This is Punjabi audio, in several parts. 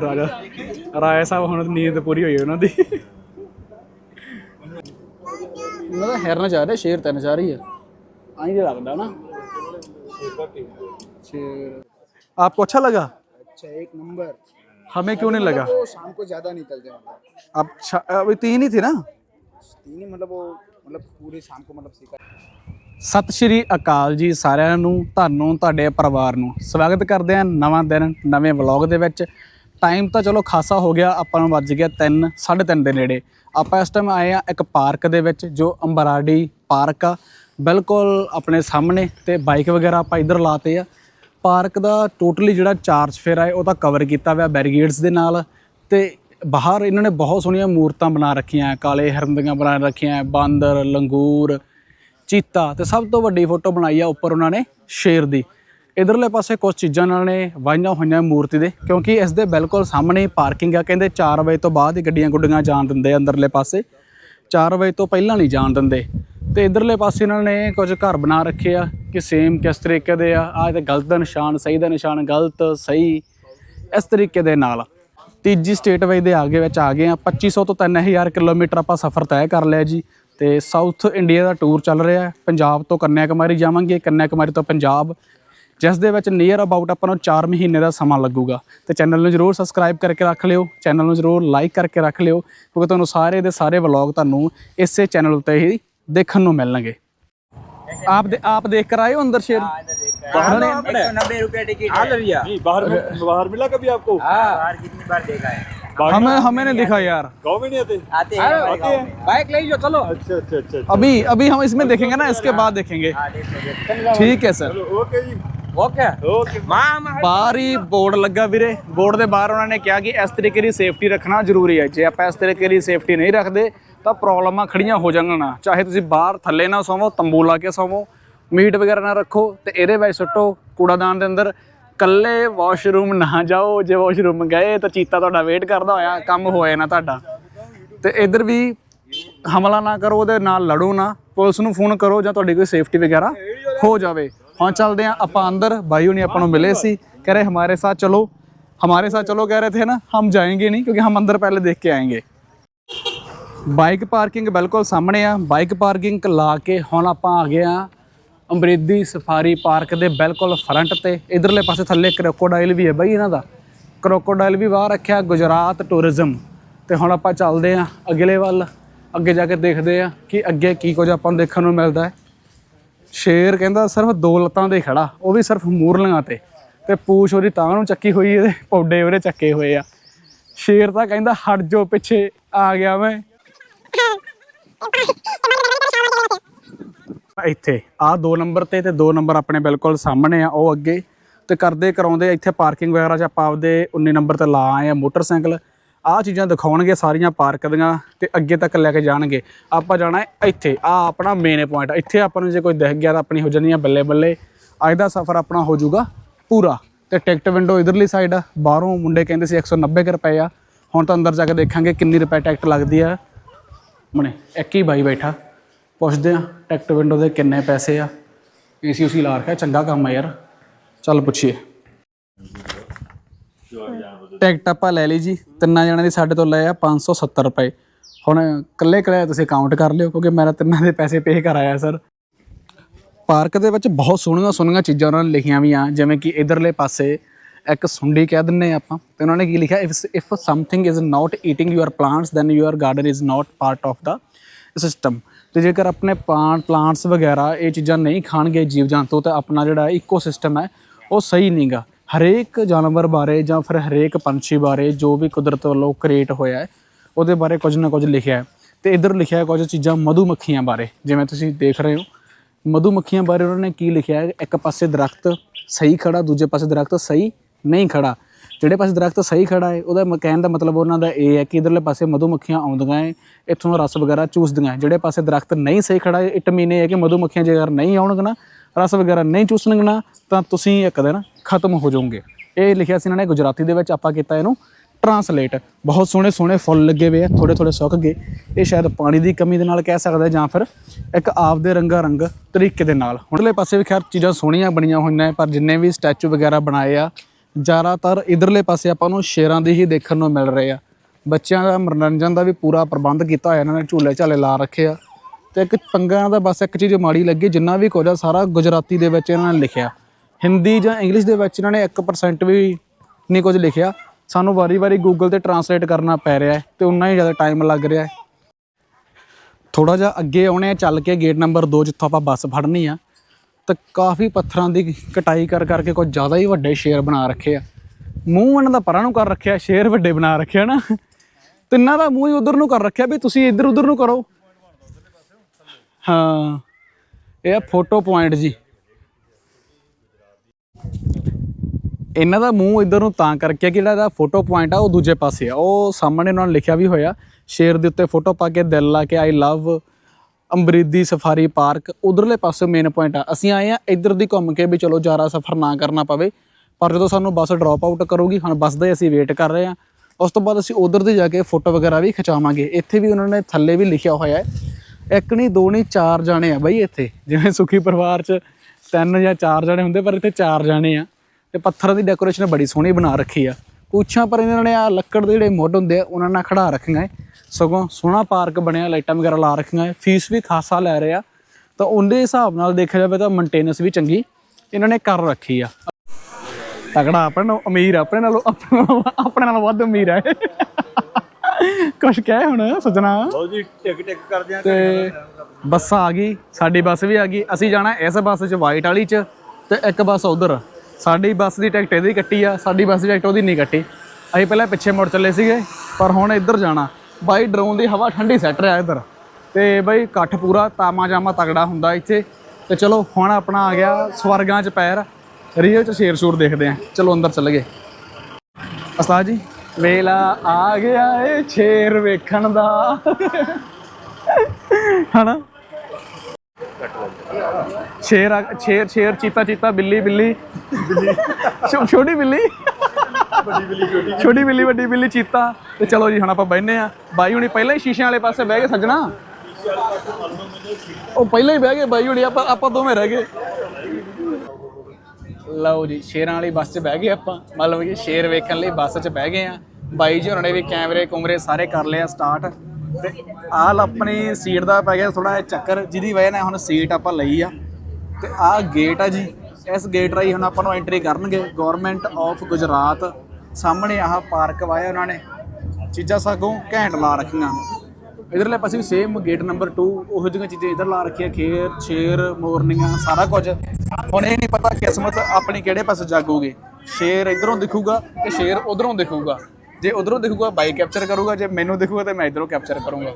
ਰਾਜਾ ਰਾਏ ਸਾਹਿਬ ਹੁਣ ਨੀਂਦ ਪੂਰੀ ਹੋਈ ਉਹਨਾਂ ਦੀ ਉਹਨਾਂ ਦਾ ਹੈਰਨ ਚਾਹ ਰਿਹਾ ਸ਼ੇਰ ਤਿੰਨ ਚਾਹ ਰਹੀ ਹੈ ਆਈ ਜੇ ਲੱਗਦਾ ਨਾ शेर आपको अच्छा लगा अच्छा एक नंबर हमें क्यों नहीं लगा वो शाम को ज्यादा निकलते हैं मतलब अब छा- अभी तीन ही थी ना तीन ही मतलब वो मतलब पूरे शाम को मतलब सीखा ਸਤਿ ਸ਼੍ਰੀ ਅਕਾਲ ਜੀ ਸਾਰਿਆਂ ਨੂੰ ਤੁਹਾਨੂੰ ਤੁਹਾਡੇ ਪਰਿਵਾਰ ਨੂੰ ਸਵਾਗਤ ਕਰਦੇ ਹਾਂ ਨਵਾਂ ਦਿਨ ਨਵੇਂ ਵਲੌਗ ਦੇ ਵਿੱਚ ਟਾਈਮ ਤਾਂ ਚਲੋ ਖਾਸਾ ਹੋ ਗਿਆ, ਆਪਾਂ ਨੂੰ ਵੱਜ ਗਿਆ 3 3:30 ਦੇ ਨੇੜੇ। ਆਪਾਂ ਇਸ ਟਾਈਮ ਆਏ ਆ ਇੱਕ ਪਾਰਕ ਦੇ ਵਿੱਚ, ਜੋ ਅੰਬਰਾਡੀ ਪਾਰਕ ਆ। ਬਿਲਕੁਲ ਆਪਣੇ ਸਾਹਮਣੇ ਤੇ ਬਾਈਕ ਵਗੈਰਾ ਆਪਾਂ ਇੱਧਰ ਲਾਤੇ ਆ। ਪਾਰਕ ਦਾ ਟੋਟਲੀ ਜਿਹੜਾ ਚਾਰਜ ਫੇਰ ਹੈ, ਉਹ ਤਾਂ ਕਵਰ ਕੀਤਾ ਹੋਇਆ ਬੈਰੀਗੇਡਸ ਦੇ ਨਾਲ। ਤੇ ਬਾਹਰ ਇਹਨਾਂ ਨੇ ਬਹੁਤ ਸੋਹਣੀਆਂ ਮੂਰਤਾਂ ਬਣਾ ਰੱਖੀਆਂ, ਕਾਲੇ ਹਿਰਨ ਦੀਆਂ ਬਣਾ ਰੱਖੀਆਂ, ਬਾਂਦਰ, ਲੰਗੂਰ, ਚੀਤਾ ਤੇ ਸਭ ਤੋਂ ਵੱਡੀ ਫੋਟੋ ਬਣਾਈ ਆ ਉੱਪਰ ਉਹਨਾਂ ਨੇ ਸ਼ੇਰ ਦੀ। ਇਧਰਲੇ ਪਾਸੇ ਕੁਝ ਚੀਜ਼ਾਂ ਨਾਲ ਨੇ ਵਾਈਆਂ ਹੋਈਆਂ ਮੂਰਤੀ ਦੇ, ਕਿਉਂਕਿ ਇਸ ਦੇ ਬਿਲਕੁਲ ਸਾਹਮਣੇ ਪਾਰਕਿੰਗ ਆ, ਕਹਿੰਦੇ 4 ਵਜੇ ਤੋਂ ਬਾਅਦ ਹੀ ਗੱਡੀਆਂ ਗੁੱਡੀਆਂ ਜਾਣ ਦਿੰਦੇ ਆ ਅੰਦਰਲੇ ਪਾਸੇ। 4 ਵਜੇ ਤੋਂ ਪਹਿਲਾਂ ਨਹੀਂ ਜਾਣ ਦਿੰਦੇ। ਤੇ ਇਧਰਲੇ ਪਾਸੇ ਇਹਨਾਂ ਨੇ ਕੁਝ ਘਰ ਬਣਾ ਰੱਖੇ ਆ, ਕਿ ਸੇਮ ਕਿਸ ਤਰੀਕੇ ਦੇ ਆ ਆ ਤੇ ਗਲਤ ਦਾ ਨਿਸ਼ਾਨ, ਸਹੀ ਦਾ ਨਿਸ਼ਾਨ, ਗਲਤ, ਸਹੀ, ਇਸ ਤਰੀਕੇ ਦੇ ਨਾਲ। ਤੀਜੀ ਸਟੇਟ ਵੇ ਦੇ ਆਗੇ ਵਿੱਚ ਆ ਗਏ ਆ 2500 ਤੋਂ 3000 ਕਿਲੋਮੀਟਰ ਆਪਾਂ ਸਫ਼ਰ ਤੈਅ ਕਰ ਲਿਆ ਜੀ। ਤੇ ਸਾਊਥ ਇੰਡੀਆ ਦਾ ਟੂਰ ਚੱਲ ਰਿਹਾ ਹੈ ਪੰਜਾਬ ਤੋਂ ਕੰਨਿਆ ਕੁਮਾਰੀ ਜਾਵਾਂਗੇ ਕੰਨਿਆ ਕੁਮਾਰੀ ਤੋਂ ਪੰਜਾਬ। ਜਿਸ ਦੇ ਵਿੱਚ ਨੀਅਰ ਅਬਾਊਟ ਆਪਾਂ ਨੂੰ 4 ਮਹੀਨੇ ਦਾ ਸਮਾਂ ਲੱਗੂਗਾ ਤੇ ਚੈਨਲ ਨੂੰ ਜਰੂਰ ਸਬਸਕ੍ਰਾਈਬ ਕਰਕੇ ਰੱਖ ਲਿਓ ਚੈਨਲ ਨੂੰ ਜਰੂਰ ਲਾਈਕ ਕਰਕੇ ਰੱਖ ਲਿਓ ਕਿਉਂਕਿ ਤੁਹਾਨੂੰ ਸਾਰੇ ਦੇ ਸਾਰੇ ਵਲੌਗ ਤੁਹਾਨੂੰ ਇਸੇ ਚੈਨਲ ਉੱਤੇ ਹੀ ਦੇਖਣ ਨੂੰ ਮਿਲਣਗੇ ਆਪ ਦੇ ਆਪ ਦੇਖ ਕਰ ਆਏ ਹੋ ਅੰਦਰ ਸ਼ੇਰ नब्बे रुपए टिकट हाल लिया नहीं बाहर में बाहर मिला कभी आपको बाहर कितनी बार देखा है हमें हमें नहीं दिखा यार गाँव में नहीं आते आते हैं हमारे गाँव में। बाइक ले जाओ चलो अच्छा अच्छा अच्छा अभी अभी हम इसमें देखेंगे ना इसके बाद देखेंगे हाँ, देख लो, देख लो। ठीक है सर चलो ओके जी ਓਕੇ ਓਕੇ ਬਾਹਰੀ ਬੋਰਡ ਲੱਗਾ ਵੀਰੇ। ਬੋਰਡ ਦੇ ਬਾਹਰ ਉਹਨਾਂ ਨੇ ਕਿਹਾ ਕਿ ਇਸ ਤਰੀਕੇ ਦੀ ਸੇਫਟੀ ਰੱਖਣਾ ਜ਼ਰੂਰੀ ਹੈ। ਜੇ ਆਪਾਂ ਇਸ ਤਰੀਕੇ ਦੀ ਸੇਫਟੀ ਨਹੀਂ ਰੱਖਦੇ ਤਾਂ ਪ੍ਰੋਬਲਮਾਂ ਖੜੀਆਂ ਹੋ ਜਾਣਗੀਆਂ। ਚਾਹੇ ਤੁਸੀਂ ਬਾਹਰ ਥੱਲੇ ਨਾ ਸੌਵੋ ਤੰਬੂ ਲਾ ਕੇ ਸੌਵੋ ਮੀਟ ਵਗੈਰਾ ਨਾ ਰੱਖੋ ਤੇ ਇਹਦੇ ਵਿੱਚ ਸੁੱਟੋ ਕੂੜਾਦਾਨ ਦੇ ਅੰਦਰ। ਕੱਲੇ ਵਾਸ਼ਰੂਮ ਨਾ ਜਾਓ। ਜੇ ਵਾਸ਼ਰੂਮ ਗਏ ਤਾਂ ਚੀਤਾ ਤੁਹਾਡਾ ਵੇਟ ਕਰਦਾ ਹੋਇਆ ਕੰਮ ਹੋਏ ਨਾ ਤੁਹਾਡਾ। ਤੇ ਇਧਰ ਵੀ ਹਮਲਾ ਨਾ ਕਰੋ ਉਹਦੇ ਨਾਲ ਲੜੋ ਨਾ। ਪੁਲਿਸ ਨੂੰ ਫੋਨ ਕਰੋ ਜਾਂ ਤੁਹਾਡੀ ਕੋਈ ਸੇਫਟੀ ਵਗੈਰਾ ਹੋ ਜਾਵੇ। ਹੁਣ ਚੱਲਦੇ ਆ ਆਪਾਂ ਅੰਦਰ ਭਾਈ ਹੁਣੀ ਆਪਾਂ ਨੂੰ ਮਿਲੇ ਸੀ कह रहे हमारे साथ चलो हमारे साथ चलो कह रहे थे ना हम जाएंगे नहीं क्योंकि हम अंदर पहले देख के आएंगे ਬਾਈਕ ਪਾਰਕਿੰਗ ਬਿਲਕੁਲ ਸਾਹਮਣੇ ਆ ਬਾਈਕ ਪਾਰਕਿੰਗ ਲਾ ਕੇ ਹੁਣ ਆਪਾਂ ਆ ਗਏ ਆ ਅੰਬਰੇਦੀ ਸਫਾਰੀ ਪਾਰਕ ਦੇ ਬਿਲਕੁਲ ਫਰੰਟ ਤੇ ਇਧਰਲੇ ਪਾਸੇ ਥੱਲੇ ਕ੍ਰੋਕੋਡਾਈਲ ਵੀ ਹੈ ਬਈ ਇਹਨਾਂ ਦਾ ਕ੍ਰੋਕੋਡਾਈਲ ਵੀ ਬਾਹਰ ਰੱਖਿਆ ਗੁਜਰਾਤ ਟੂਰਿਜ਼ਮ ਤੇ ਹੁਣ ਆਪਾਂ ਚੱਲਦੇ ਆ ਅਗਲੇ ਵੱਲ ਅੱਗੇ ਜਾ ਕੇ ਦੇਖਦੇ ਆ ਕਿ ਅੱਗੇ ਕੀ ਕੁਝ ਆਪਾਂ ਨੂੰ ਦੇਖਣ ਨੂੰ ਮਿਲਦਾ ਹੈ ਸ਼ੇਰ ਕਹਿੰਦਾ ਸਿਰਫ ਦੋ ਲੱਤਾਂ ਤੇ ਖੜਾ, ਉਹ ਵੀ ਸਿਰਫ ਮੂਰਲੀਆਂ ਤੇ। ਤੇ ਪੂਛ ਉਹਦੀ ਤਾਂ ਨੂੰ ਚੱਕੀ ਹੋਈ ਇਹਦੇ ਪੌਡੇ ਉਹਦੇ ਚੱਕੇ ਹੋਏ ਆ। ਸ਼ੇਰ ਤਾਂ ਕਹਿੰਦਾ, ਹਟ ਜੋ ਪਿੱਛੇ, ਆ ਗਿਆ ਮੈਂ। ਇੱਥੇ ਆ ਦੋ ਨੰਬਰ ਤੇ ਤੇ ਦੋ ਨੰਬਰ ਆਪਣੇ ਬਿਲਕੁਲ ਸਾਹਮਣੇ ਆ, ਉਹ ਅੱਗੇ। ਤੇ ਕਰਦੇ ਕਰਾਉਂਦੇ ਇੱਥੇ ਪਾਰਕਿੰਗ ਵਗੈਰਾ ਚ ਆਪਾਂ ਆਪਦੇ 19 ਨੰਬਰ ਤੇ ਲਾ ਆਏ ਆ ਮੋਟਰਸਾਈਕਲ। ਆਹ ਚੀਜ਼ਾਂ ਦਿਖਾਉਣਗੇ ਸਾਰੀਆਂ ਪਾਰਕ ਦੀਆਂ ਤੇ ਅੱਗੇ ਤੱਕ ਲੈ ਕੇ ਜਾਣਗੇ। ਆਪਾਂ ਜਾਣਾ ਹੈ ਇੱਥੇ। ਆ ਆਪਣਾ ਮੇਨ ਪੁਆਇੰਟ ਇੱਥੇ ਆਪਾਂ ਨੂੰ ਜੇ ਕੋਈ ਦਿਖ ਗਿਆ ਤਾਂ ਆਪਣੀ ਹੋ ਜਾਂਦੀਆਂ ਬੱਲੇ ਬੱਲੇ ਅੱਜ ਦਾ ਸਫ਼ਰ ਆਪਣਾ ਹੋ ਜਾਊਗਾ ਪੂਰਾ। ਤੇ ਟਿਕਟ ਵਿੰਡੋ ਇਧਰਲੀ ਸਾਈਡ ਆ। ਬਾਹਰੋਂ ਮੁੰਡੇ ਕਹਿੰਦੇ ਸੀ 190 ਕੁ ਰੁਪਏ ਆ। ਹੁਣ ਤਾਂ ਅੰਦਰ ਜਾ ਕੇ ਦੇਖਾਂਗੇ ਕਿੰਨੀ ਰੁਪਏ ਟਿਕਟ ਲੱਗਦੀ ਆ। ਮਨੇ, ਇੱਕ ਹੀ ਬਾਈ ਬੈਠਾ। ਪੁੱਛਦੇ ਆ ਟਿਕਟ ਵਿੰਡੋ ਦੇ ਕਿੰਨੇ ਪੈਸੇ ਆ। ਏਸੀ ਉਸੀ ਲਾ ਰੱਖਿਆ, ਚੰਗਾ ਕੰਮ ਆ ਯਾਰ। ਚੱਲ ਪੁੱਛੀਏ। ਟਿਕਟ ਆਪਾਂ ਲੈ ਲਈ ਜੀ। ਤਿੰਨਾਂ ਜਣਿਆਂ ਦੀ ਸਾਡੇ ਤੋਂ ਲਏ ਆ 570 ਰੁਪਏ। ਹੁਣ ਇਕੱਲੇ ਇਕੱਲੇ ਤੁਸੀਂ ਕਾਊਂਟ ਕਰ ਲਿਓ, ਕਿਉਂਕਿ ਮੇਰਾ ਤਿੰਨਾਂ ਦੇ ਪੈਸੇ ਪੇ ਕਰ ਸਰ ਪਾਰਕ ਦੇ ਵਿੱਚ ਬਹੁਤ ਸੋਹਣੀਆਂ ਸੋਹਣੀਆਂ ਚੀਜ਼ਾਂ ਉਹਨਾਂ ਨੇ ਲਿਖੀਆਂ ਵੀ ਆ, ਜਿਵੇਂ ਕਿ ਇਧਰਲੇ ਪਾਸੇ ਇੱਕ ਸੁੰਡੀ ਕਹਿ ਦਿੰਨੇ ਆਪਾਂ। ਤੇ ਉਹਨਾਂ ਨੇ ਕੀ ਲਿਖਿਆ? If if something is not eating your plants then your garden is not part of the system ਤੇ ਜੇਕਰ ਆਪਣੇ ਪਲਾਂਟ ਪਲਾਂਟਸ ਵਗੈਰਾ ਇਹ ਚੀਜ਼ਾਂ ਨਹੀਂ ਖਾਣਗੇ ਜੀਵ ਜੰਤੂ ਤਾਂ ਆਪਣਾ ਜਿਹੜਾ ਇਕੋਸਿਸਟਮ ਹੈ, ਉਹ ਸਹੀ ਨਹੀਂਗਾ ਹਰੇਕ ਜਾਨਵਰ ਬਾਰੇ ਜਾਂ ਫਿਰ ਹਰੇਕ ਪੰਛੀ ਬਾਰੇ ਜੋ ਵੀ ਕੁਦਰਤ ਵੱਲੋਂ ਕ੍ਰੀਏਟ ਹੋਇਆ ਹੈ, ਉਹਦੇ ਬਾਰੇ ਕੁਝ ਨਾ ਕੁਝ ਲਿਖਿਆ ਹੈ। ਤੇ ਇਧਰ ਲਿਖਿਆ ਕੁਝ ਚੀਜ਼ਾਂ ਮਧੂ ਮੱਖੀਆਂ ਬਾਰੇ, ਜਿਵੇਂ ਤੁਸੀਂ ਦੇਖ ਰਹੇ ਹੋ। ਮਧੂ ਮੱਖੀਆਂ ਬਾਰੇ ਉਹਨਾਂ ਨੇ ਕੀ ਲਿਖਿਆ ਹੈ? ਇੱਕ ਪਾਸੇ ਦਰਖਤ ਸਹੀ ਖੜਾ, ਦੂਜੇ ਪਾਸੇ ਦਰਖਤ ਸਹੀ ਨਹੀਂ ਖੜਾ। ਜਿਹੜੇ ਪਾਸੇ ਦਰਖਤ ਸਹੀ ਖੜਾ ਹੈ, ਉਹਦਾ ਕਹਿਣ ਦਾ ਮਤਲਬ ਉਹਨਾਂ ਦਾ ਇਹ ਹੈ ਕਿ ਇਧਰਲੇ ਪਾਸੇ ਮਧੂ ਮੱਖੀਆਂ ਆਉਂਦੀਆਂ ਹੈ, ਇੱਥੋਂ ਰਸ ਵਗੈਰਾ ਚੂਸਦੀਆਂ ਜਿਹੜੇ ਪਾਸੇ ਦਰਖਤ ਨਹੀਂ ਸਹੀ ਖੜਾ ਹੈ ਇਟ ਮੀਨ ਹੈ ਕਿ ਮਧੂ ਮੱਖੀਆਂ ਜੇਕਰ ਨਹੀਂ ਆਉਣਗੀਆਂ ਨਾ, ਰਸ ਵਗੈਰਾ ਨਹੀਂ ਚੂਸਣਗੀਆਂ ਤਾਂ ਤੁਸੀਂ ਇੱਕ ਦਿਨ ਖਤਮ ਹੋ ਜਾਓਗੇ ਇਹ ਲਿਖਿਆ ਸੀ ਇਹਨਾਂ ਨੇ ਗੁਜਰਾਤੀ ਦੇ ਵਿੱਚ, ਆਪਾਂ ਕੀਤਾ ਇਹਨੂੰ ਟਰਾਂਸਲੇਟ ਬਹੁਤ ਸੋਹਣੇ ਸੋਹਣੇ ਫੁੱਲ ਲੱਗੇ ਹੋਏ ਆ ਥੋੜੇ ਥੋੜੇ ਸੁੱਕ ਗਏ। ਇਹ ਸ਼ਾਇਦ ਪਾਣੀ ਦੀ ਕਮੀ ਦੇ ਨਾਲ ਕਹਿ ਸਕਦਾ ਜਾਂ ਫਿਰ ਇੱਕ ਆਪਦੇ ਰੰਗਾ ਰੰਗ ਤਰੀਕੇ ਦੇ ਨਾਲ। ਹੁਣਲੇ ਪਾਸੇ ਵੀ ਖੈਰ ਚੀਜ਼ਾਂ ਸੋਹਣੀਆਂ ਬਣੀਆਂ ਹੋਈਆਂ, ਪਰ ਜਿੰਨੇ ਵੀ ਸਟੈਚੂ ਵਗੈਰਾ ਬਣਾਏ ਆ, ਜ਼ਿਆਦਾਤਰ ਇਧਰਲੇ ਪਾਸੇ ਆਪਾਂ ਨੂੰ ਸ਼ੇਰਾਂ ਦੀ ਹੀ ਦੇਖਣ ਨੂੰ ਮਿਲ ਰਹੇ ਆ। ਬੱਚਿਆਂ ਦਾ ਮਨੋਰੰਜਨ ਦਾ ਵੀ ਪੂਰਾ ਪ੍ਰਬੰਧ ਕੀਤਾ ਹੋਇਆ ਇਹਨਾਂ ਨੇ, ਝੂਲੇ ਝਾਲੇ ਲਾ ਰੱਖੇ ਆ। ਤੇ ਇੱਕ ਪੰਗਾ ਦਾ ਬਸ ਇੱਕ ਚੀਜ਼ ਮਾੜੀ ਲੱਗੀ, ਜਿੰਨਾ ਵੀ ਕੁਝ ਆ, ਸਾਰਾ ਗੁਜਰਾਤੀ ਦੇ ਵਿੱਚ ਇਹਨਾਂ ਨੇ ਲਿਖਿਆ। ਹਿੰਦੀ ਜਾਂ ਇੰਗਲਿਸ਼ ਦੇ ਵਿੱਚ ਇਹਨਾਂ ਨੇ 1% ਵੀ ਨਹੀਂ ਕੁਝ ਲਿਖਿਆ। ਸਾਨੂੰ ਵਾਰੀ-ਵਾਰੀ ਗੂਗਲ ਤੇ ਟਰਾਂਸਲੇਟ ਕਰਨਾ ਪੈ ਰਿਹਾ ਹੈ ਤੇ ਉਨਾ ਹੀ ਜ਼ਿਆਦਾ ਟਾਈਮ ਲੱਗ ਰਿਹਾ ਹੈ। ਥੋੜਾ ਜਿਹਾ ਅੱਗੇ ਆਉਣੇ ਆ, ਚੱਲ ਕੇ ਗੇਟ ਨੰਬਰ 2 ਜਿੱਥੋਂ ਆਪਾਂ ਬੱਸ ਫੜਨੀ ਆ। ਤਾਂ ਕਾਫੀ ਪੱਥਰਾਂ ਦੀ ਕਟਾਈ ਕਰ ਕਰਕੇ ਕੁਝ ਜ਼ਿਆਦਾ ਹੀ ਵੱਡੇ ਸ਼ੇਰ ਬਣਾ ਰੱਖੇ ਆ। ਮੂੰਹ ਇਹਨਾਂ ਦਾ ਪਰਾਂ ਨੂੰ ਕਰ ਰੱਖਿਆ, ਸ਼ੇਰ ਵੱਡੇ ਬਣਾ ਰੱਖਿਆ ਨਾ। ਤਿੰਨਾਂ ਦਾ ਮੂੰਹ ਹੀ ਉਧਰ ਨੂੰ ਕਰ ਰੱਖਿਆ ਵੀ ਤੁਸੀਂ ਇੱਧਰ ਉਧਰ ਨੂੰ ਕਰੋ। ਹਾਂ, ਇਹ ਆ ਫੋਟੋ ਪੁਆਇੰਟ ਜੀ। ਇਹਨਾਂ ਦਾ ਮੂੰਹ ਇਧਰ ਨੂੰ ਤਾਂ ਕਰਕੇ ਕਿ ਜਿਹੜਾ ਇਹਦਾ ਫੋਟੋ ਪੁਆਇੰਟ ਆ ਉਹ ਦੂਜੇ ਪਾਸੇ ਆ। ਉਹ ਸਾਹਮਣੇ ਉਹਨਾਂ ਨੇ ਲਿਖਿਆ ਵੀ ਹੋਇਆ, ਸ਼ੇਰ ਦੇ ਉੱਤੇ ਫੋਟੋ ਪਾ ਕੇ ਦਿਲ ਲਾ ਕੇ ਆਈ ਲਵ ਅੰਬਰੀਦੀ ਸਫਾਰੀ ਪਾਰਕ, ਉਧਰਲੇ ਪਾਸੇ ਮੇਨ ਪੁਆਇੰਟ ਆ। ਅਸੀਂ ਆਏ ਆ ਇੱਧਰ ਦੀ ਘੁੰਮ ਕੇ ਵੀ ਚਲੋ ਜ਼ਿਆਦਾ ਸਫ਼ਰ ਨਾ ਕਰਨਾ ਪਵੇ, ਪਰ ਜਦੋਂ ਸਾਨੂੰ ਬੱਸ ਡ੍ਰੌਪ ਆਊਟ ਕਰੂਗੀ, ਹੁਣ ਬੱਸ ਦਾ ਅਸੀਂ ਵੇਟ ਕਰ ਰਹੇ ਆ। ਉਸ ਤੋਂ ਬਾਅਦ ਅਸੀਂ ਉਧਰ ਦੀ ਜਾ ਕੇ ਫੋਟੋ ਵਗੈਰਾ ਵੀ ਖਿਚਾਵਾਂਗੇ। ਇੱਥੇ ਵੀ ਉਹਨਾਂ ਨੇ ਥੱਲੇ ਵੀ ਲਿਖਿਆ ਹੋਇਆ ਹੈ, ਇੱਕ ਨਹੀਂ, ਦੋ ਨਹੀਂ, ਚਾਰ ਜਾਣੇ ਆ ਬਈ ਇੱਥੇ। ਜਿਵੇਂ ਸੁਖੀ ਪਰਿਵਾਰ 'ਚ ਤਿੰਨ ਜਾਂ ਚਾਰ ਜਾਣੇ ਹੁੰਦੇ, ਪਰ ਇੱਥੇ ਚਾਰ ਜਾਣੇ ਆ। ਤੇ ਪੱਥਰਾਂ ਦੀ ਡੈਕੋਰੇਸ਼ਨ ਬੜੀ ਸੋਹਣੀ ਬਣਾ ਰੱਖੀ ਆ। ਪੁੱਛਾਂ ਪਰ ਇਹਨਾਂ ਨੇ ਆ ਲੱਕੜ ਦੇ ਜਿਹੜੇ ਮੁੱਢ ਹੁੰਦੇ ਆ ਉਹਨਾਂ ਨਾਲ ਖੜਾ ਰੱਖੀਆਂ ਸਗੋਂ ਸੋਹਣਾ ਪਾਰਕ ਬਣਿਆ ਲਾਈਟਾਂ ਵਗੈਰਾ ਲਾ ਰੱਖੀਆਂ ਫੀਸ ਵੀ ਖਾਸਾ ਲੈ ਰਹੇ ਆ। ਤਾਂ ਉਹਦੇ ਹਿਸਾਬ ਨਾਲ ਦੇਖਿਆ ਜਾਵੇ ਤਾਂ ਮੇਨਟੇਨੈਂਸ ਵੀ ਚੰਗੀ ਇਹਨਾਂ ਨੇ ਕਰ ਰੱਖੀ ਆ। ਤਗੜਾ ਆਪਣੇ ਨਾਲੋਂ ਅਮੀਰ ਆਪਣੇ ਨਾਲੋਂ ਆਪਣੇ ਨਾਲੋਂ ਆਪਣੇ ਨਾਲੋਂ ਵੱਧ ਅਮੀਰ ਹੈ ਕੁਛ ਕਹਿ ਹੁਣ ਸਜਣਾ ਲਓ ਜੀ ਟਿਕ ਟਿਕ ਕਰਦੇ ਆ ਤੇ ਬੱਸਾਂ ਆ ਗਈ ਸਾਡੀ ਬੱਸ ਵੀ ਆ ਗਈ। ਅਸੀਂ ਜਾਣਾ ਇਸ ਬੱਸ 'ਚ ਵਾਈਟ ਵਾਲੀ 'ਚ ਤੇ ਇੱਕ ਬੱਸ ਉਧਰ। ਸਾਡੀ ਬੱਸ ਦੀ ਟਿਕਟ ਇਹਦੀ ਕੱਟੀ ਆ, ਸਾਡੀ ਬੱਸ ਦੀ ਟਿਕਟ ਉਹਦੀ ਨਹੀਂ ਕੱਟੀ। ਅਸੀਂ ਪਹਿਲਾਂ ਪਿੱਛੇ ਮੁੜ ਚੱਲੇ ਸੀਗੇ, ਪਰ ਹੁਣ ਇੱਧਰ ਜਾਣਾ। ਬਾਈ ਡਰੋਨ ਦੀ ਹਵਾ ਠੰਡੀ ਸੈੱਟ ਰਿਹਾ ਇੱਧਰ। ਤੇ ਬਾਈ, ਇਕੱਠ ਪੂਰਾ, ਤਾਮਾ ਜਾਮਾ ਤਗੜਾ ਹੁੰਦਾ ਇੱਥੇ। ਤੇ ਚਲੋ, ਹੁਣ ਆਪਣਾ ਆ ਗਿਆ ਸਵਰਗਾਂ 'ਚ ਪੈਰ। ਰੀਅਲ 'ਚ ਸ਼ੇਰ ਸ਼ੂਰ ਦੇਖਦੇ ਆ। ਚਲੋ, ਅੰਦਰ ਚੱਲ ਗਏ। ਅਸਲਾ ਜੀ ਵੇਲਾ ਆ ਗਿਆ ਏ ਸ਼ੇਰ ਵੇਖਣ ਦਾ। ਹਨਾ? ਸ਼ੇਰ ਆ- ਸ਼ੇਰ ਸ਼ੇਰ, ਚੀਤਾ ਚੀਤਾ, ਬਿੱਲੀ ਬਿੱਲੀ। ਛੋ- ਛੋਟੀ ਬਿੱਲੀ। ਛੋਟੀ ਬਿੱਲੀ, ਵੱਡੀ ਬਿੱਲੀ, ਚੀਤਾ। ਤੇ ਚਲੋ ਜੀ, ਹੁਣ ਆਪਾਂ ਬਹਿਨੇ ਆ ਬਾਈ ਹੁਣੀ ਪਹਿਲਾਂ ਹੀ ਸ਼ੀਸ਼ਿਆਂ ਵਾਲੇ ਪਾਸੇ ਬਹਿ ਗਏ, ਸੱਜਣਾ। ਉਹ ਪਹਿਲਾਂ ਹੀ ਬਹਿ ਗਏ ਬਾਈ ਹੁਣੀ, ਆਪਾਂ ਆਪਾਂ ਦੋਵੇਂ ਰਹਿ ਗਏ। ਲਓ ਜੀ, ਸ਼ੇਰਾਂ ਵਾਲੀ ਬੱਸ 'ਚ ਬਹਿ ਗਏ ਆਪਾਂ। ਮਤਲਬ ਕਿ ਸ਼ੇਰ ਵੇਖਣ ਲਈ ਬੱਸ 'ਚ ਬਹਿ ਗਏ ਆ ਬਾਈ ਜੀ, ਉਹਨਾਂ ਨੇ ਵੀ ਕੈਮਰੇ ਕੁਮਰੇ ਸਾਰੇ ਕਰ ਲਏ ਆ, ਸਟਾਰਟ। ਤੇ ਆਹ ਆਪਣੀ ਸੀਟ ਦਾ ਪੈ ਗਿਆ ਥੋੜਾ ਚੱਕਰ, ਜਿਹਦੀ ਵਜ੍ਹਾ ਨਾਲ ਹੁਣ ਸੀਟ ਆਪਾਂ ਲਈ ਆ। ਤੇ ਆਹ ਗੇਟ ਆ ਜੀ, ਇਸ ਗੇਟ ਰਾਹੀਂ ਹੁਣ ਆਪਾਂ ਨੂੰ ਐਂਟਰੀ ਕਰਨਗੇ ਗਵਰਨਮੈਂਟ ਆਫ ਗੁਜਰਾਤ ਸਾਹਮਣੇ ਆਹ ਪਾਰਕ ਵਾਇਆ ਉਹਨਾਂ ਨੇ, ਚੀਜ਼ਾਂ ਸਗੋਂ ਘੈਂਟ ਲਾ ਰੱਖੀਆਂ। ਇਧਰਲੇ ਪਾਸੇ ਵੀ ਸੇਮ ਗੇਟ ਨੰਬਰ 2 ਉਹੋ ਜਿਹੀਆਂ ਚੀਜ਼ਾਂ ਇਧਰ ਲਾ ਰੱਖੀਆਂ, ਖੇਰ ਸ਼ੇਰ ਮੋਰਨੀਆਂ, ਸਾਰਾ ਕੁਝ। ਹੁਣ ਇਹ ਨਹੀਂ ਪਤਾ ਕਿਸਮਤ ਆਪਣੀ ਕਿਹੜੇ ਪਾਸੇ ਜਾਗੂਗੀ। ਸ਼ੇਰ ਇਧਰੋਂ ਦਿਖੂਗਾ ਤੇ ਸ਼ੇਰ ਉਧਰੋਂ ਦਿਖੂਗਾ। ਜੇ ਉਧਰੋਂ ਦਿਖੂਗਾ ਬਾਈ ਕੈਪਚਰ ਕਰੂਗਾ ਜੇ ਮੈਨੂੰ ਦਿਖੂਗਾ ਤੇ ਮੈਂ ਇਧਰੋਂ ਕੈਪਚਰ ਕਰੂੰਗਾ।